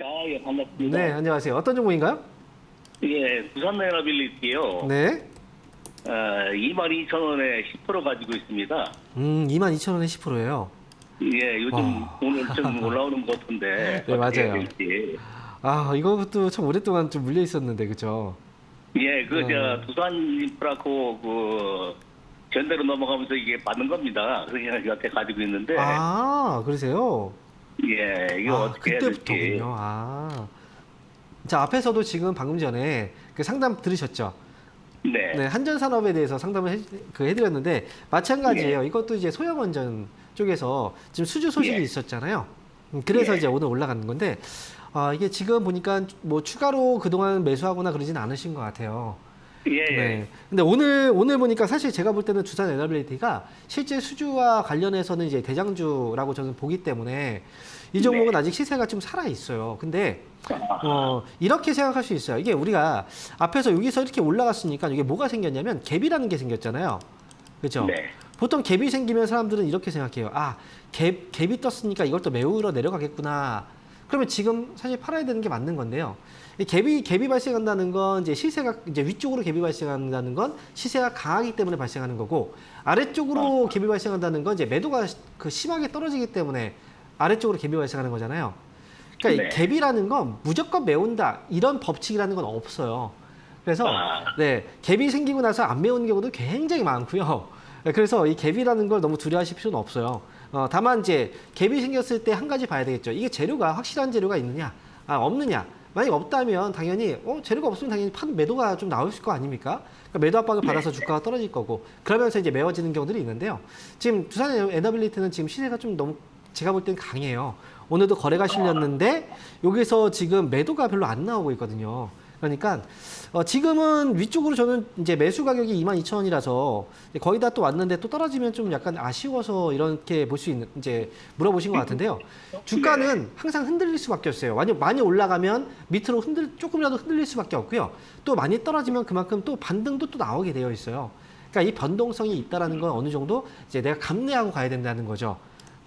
아, 예, 반갑습니다. 네, 안녕하세요. 어떤 종목인가요? 예, 부산 레나빌리티요. 네. 어, 22,000원에 10% 가지고 있습니다. 음, 22,000원에 10%예요. 예, 요즘 아. 오늘 좀 올라오는 것 같은데. 네, 어떻게 맞아요. 해야 될지. 아, 이것도 참 오랫동안 좀 물려 있었는데, 그죠? 예, 그, 네. 저, 두산 인프라코, 그, 전대로 넘어가면서 이게 받는 겁니다. 그래서 여태 가지고 있는데. 아, 그러세요? 예, 이거 아, 어떻게 해야 될지. 그때부터군요. 아. 자, 앞에서도 지금 방금 전에 그 상담 들으셨죠? 네. 네, 한전 산업에 대해서 상담을 해, 그 해드렸는데 마찬가지예요. 예. 이것도 이제 소형 원전 쪽에서 지금 수주 소식이 예. 있었잖아요. 음, 그래서 예. 이제 오늘 올라가는 건데 아, 이게 지금 보니까 뭐 추가로 그동안 매수하거나 그러진 않으신 것 같아요. 예, 예. 네. 근데 오늘 오늘 보니까 사실 제가 볼 때는 두산 에너빌리티가 실제 수주와 관련해서는 이제 대장주라고 저는 보기 때문에 이 종목은 네. 아직 시세가 좀 살아 있어요. 근데 어, 이렇게 생각할 수 있어요. 이게 우리가 앞에서 여기서 이렇게 올라갔으니까 이게 뭐가 생겼냐면 갭이라는 게 생겼잖아요. 그렇죠? 네. 보통 갭이 생기면 사람들은 이렇게 생각해요. 아, 갭, 갭이 떴으니까 이걸 또 메우러 내려가겠구나. 그러면 지금 사실 팔아야 되는 게 맞는 건데요. 이 갭이, 갭이 발생한다는 건 이제 시세가 이제 위쪽으로 갭이 발생한다는 건 시세가 강하기 때문에 발생하는 거고 아래쪽으로 갭이 발생한다는 건 이제 매도가 시- 그 심하게 떨어지기 때문에 아래쪽으로 갭이 발생하는 거잖아요. 그러니까 이 네. 갭이라는 건 무조건 메운다 이런 법칙이라는 건 없어요. 그래서 아. 네 갭이 생기고 나서 안 메우는 경우도 굉장히 많고요. 네, 그래서 이 갭이라는 걸 너무 두려워하실 필요는 없어요. 어, 다만 이제 갭이 생겼을 때 한 가지 봐야 되겠죠. 이게 재료가 확실한 재료가 있느냐, 아, 없느냐. 만약 없다면 당연히 어, 재료가 없으면 당연히 판 매도가 좀 나올 거 아닙니까? 그러니까 매도 압박을 받아서 주가가 떨어질 거고 그러면서 이제 메워지는 경우들이 있는데요. 지금 두산 에너빌리티는 지금 시세가 좀 너무 제가 볼 때는 강해요. 오늘도 거래가 실렸는데 여기서 지금 매도가 별로 안 나오고 있거든요. 그러니까 어, 지금은 위쪽으로 저는 이제 매수 가격이 22,000원이라서 거의 다 또 왔는데 또 떨어지면 좀 약간 아쉬워서 이렇게 볼 수 있는 이제 물어보신 것 같은데요. 주가는 항상 흔들릴 수밖에 없어요. 많이 많이 올라가면 밑으로 흔들 조금이라도 흔들릴 수밖에 없고요. 또 많이 떨어지면 그만큼 또 반등도 또 나오게 되어 있어요. 그러니까 이 변동성이 있다라는 건 어느 정도 이제 내가 감내하고 가야 된다는 거죠.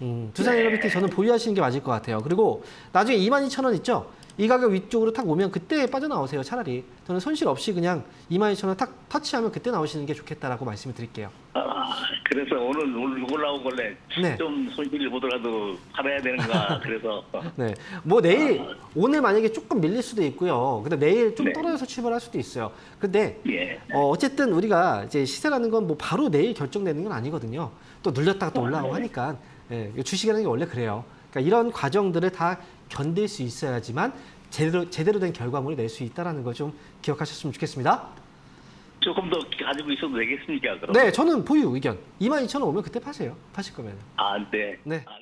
음, 두산 에너비티 저는 보유하시는 게 맞을 것 같아요. 그리고 나중에 22,000원 있죠? 이 가격 위쪽으로 탁 오면 그때 빠져나오세요, 차라리. 저는 손실 없이 그냥 22,000원 탁 터치하면 그때 나오시는 게 좋겠다라고 말씀을 드릴게요. 아, 그래서 오늘 올- 올라온 걸래 네. 좀 손실을 보더라도 팔아야 되는가 그래서 네. 뭐 내일, 오늘 만약에 조금 밀릴 수도 있고요. 근데 내일 좀 네. 떨어져서 출발할 수도 있어요. 근데 예 어, 어쨌든 우리가 이제 시세라는 건 뭐 바로 내일 결정되는 건 아니거든요. 또 눌렸다가 또 올라가고 하니까 예, 주식이라는 게 원래 그래요. 그러니까 이런 과정들을 다 견딜 수 있어야지만 제대로 제대로 된 결과물을 낼 수 있다라는 걸 좀 기억하셨으면 좋겠습니다. 조금 더 가지고 있어도 되겠습니까 그럼? 네, 저는 보유 의견. 22,000원 오면 그때 파세요. 파실 거면. 아, 네. 네. 아,